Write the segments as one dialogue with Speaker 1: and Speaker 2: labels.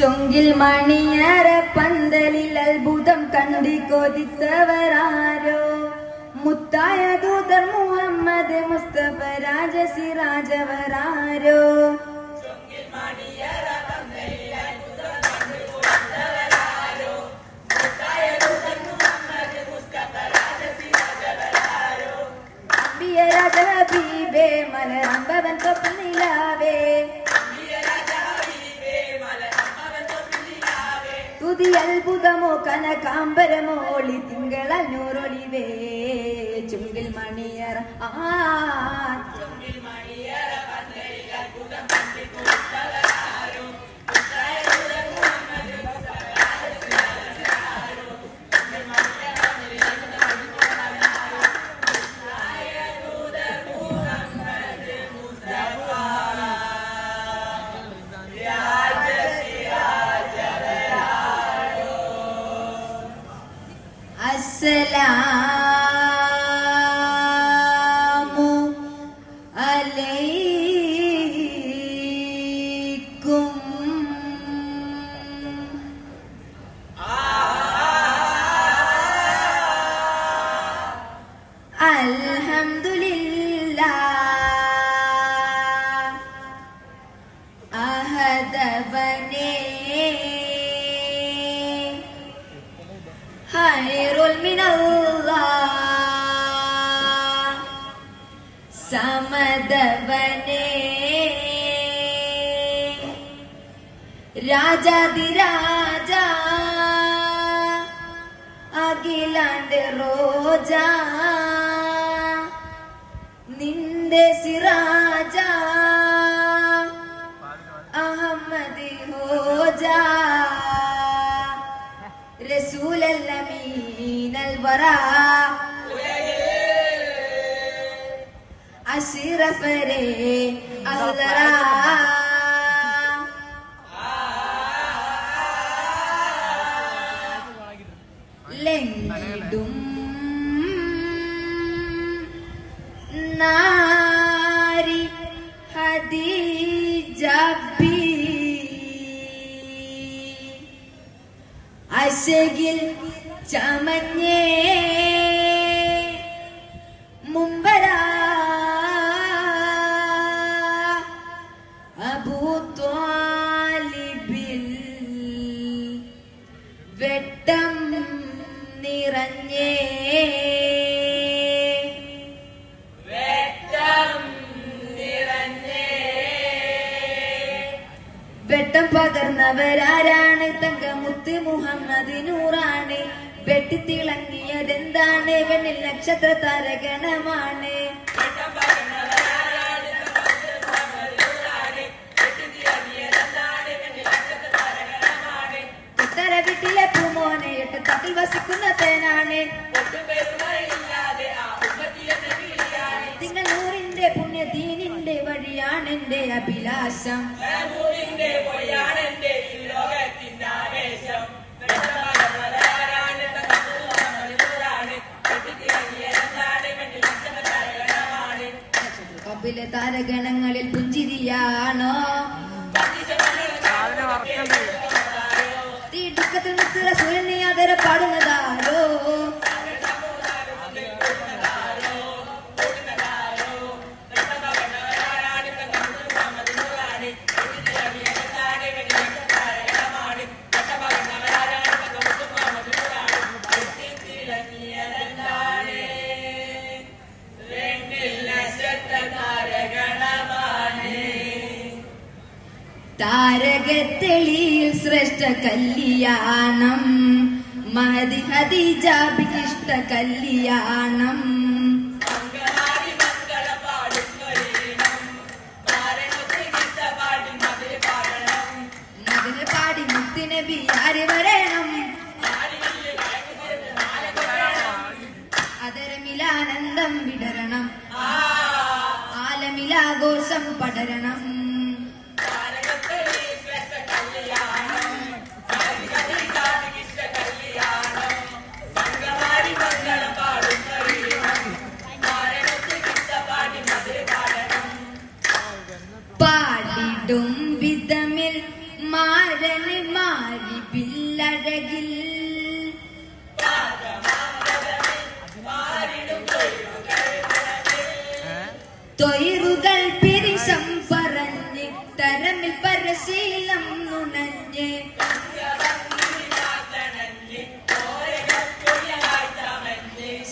Speaker 1: ചൊങ്കിൽ മണിയറ പന്തലിൽ അത്ഭുതം കണ്ടി കൊതിത്തവരാരോ? മുത്തായ ദൂതർ മുഹമ്മദ് മുസ്തഫ രാജ സിറാജവരാരോ ഹബീബേ മലരമ്പവൻ തൊപ്പിനിലാവേ തുതി അത്ഭുതമോ കനകാംബരമോ ഒളി തിങ്കളഞ്ഞൂറൊളിവേ ചുങ്കിൽ മണിയറ ആ. അസ്സലാമു ഖൈറുൽ മിനല്ലാഹ് സമദവനേ രാജാതിരാജ അഖിലാണ്ട് റോജ നിന്റെ സിറാജ البرى عسير فري أخضرا لندم ناري خديجة بي أسجل ചമഞ്ഞേ മുമ്പരാ അബൂ ത്വാലിബിൽ വെട്ടം നിറഞ്ഞേ വെട്ടം പകർന്നവരാരാണ് തങ്കമുത്ത് മുഹമ്മദ് നൂറാണ് വെട്ടിത്തിളങ്ങിയതെന്താണ്? വെണ്ണിൽ നക്ഷത്ര താരഗണമാണ് ഉത്തര വീട്ടിലെ പൂമോനെ എട്ട് തട്ടിൽ വസിക്കുന്ന തേനാണ്. നിങ്ങൾ നൂറിന്റെ പുണ്യ ദീനിന്റെ വഴിയാണ് എന്റെ അഭിലാഷം. താരഗണങ്ങളിൽ പുഞ്ചിരിയാണോ? തീടുക്കത്തിൽ മുത്തുക സൂര്യനെ ആദര കല്യാണം. മഹതി ഹദീജാബിക്കിഷ്ട കല്യാണം. മതിന് പാടി മുത്തിനബി ആര് വരണം? അതരമിലാനന്ദം വിടരണം. ആലമിലാഘോഷം പടരണം. തൊയറുകൾ പെരിശം പറഞ്ഞ് തരമിൽ പരശീലം നുണഞ്ഞ്.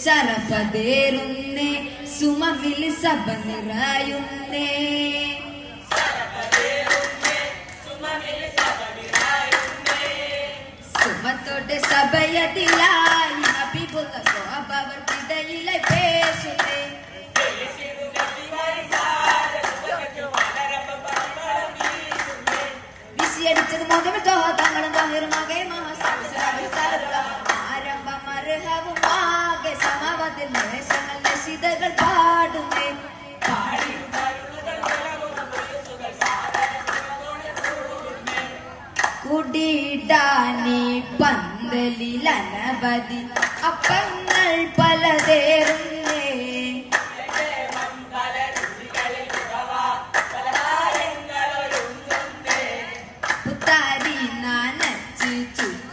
Speaker 1: ശരപതേറുന്നേ സുമവിൽ സഭ നിറയുന്നേ. സുമത്തോട്ട് സഭയതിലായി കുടിടാനി പന്തലിൽ അനവധി അപ്പങ്ങൾ പലതേറുന്നേ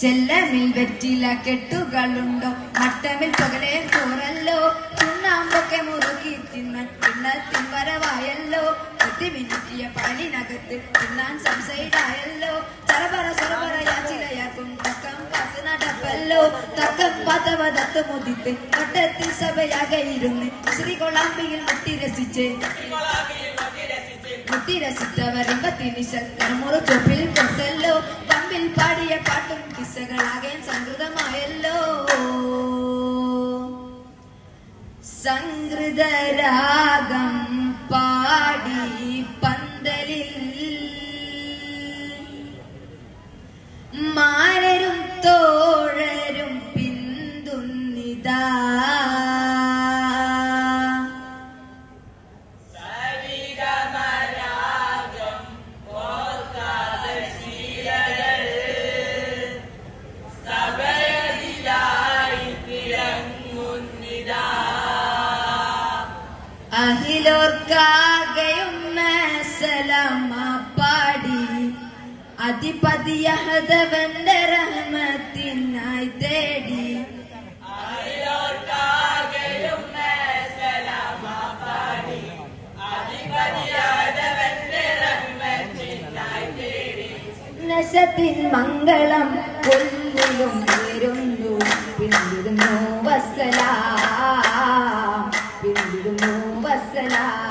Speaker 1: ചെല്ലമിൽ വെറ്റില കെട്ടുകളുണ്ടോ? മട്ടമിൽ പകലേ ചോറല്ലോ? ചുണ്ണാമ്പൊക്കെ മുറുക്കി തിന്നാൻ പിന്നത്തിൻ വരവായല്ലോ? കുത്തിമിനുക്കിയ പാലിനകത്ത് തിന്നാൻ സംസൈഡായല്ലോ ചറപറ ചറപറ യാച്ചിലയാക്കും തക്കം പാസ് നടപ്പല്ലോ? തക്കം പതവതത്ത് മുതിത്ത് വട്ടത്തിൽ സഭയാകെ ഇരുന്ന് മുട്ടി രസിച്ച്. മുട്ടി രസിച്ചവരിമ്പത്തിന് ശക്തമുറു ചൊപ്പിൽ കൊണ്ടല്ലോ പമ്പിൽ പാടിയ പാട്ടും കിസ്സകളാകെ സംഗൃതമായല്ലോ സംഗൃതരാഗം പാടി പന്തലിൽ മാരരും അഹിലോർക്കാകെയും പാടി അധിപതിയഹതവന്റെ റഹ്മത്തിനായി തേടി. നശത്തിൻ മംഗളം കൊല്ലിലും വരുന്നു പിന്തിരുന്നു വസ്സലാം പിന്തിരുന്നു വസ്സലാം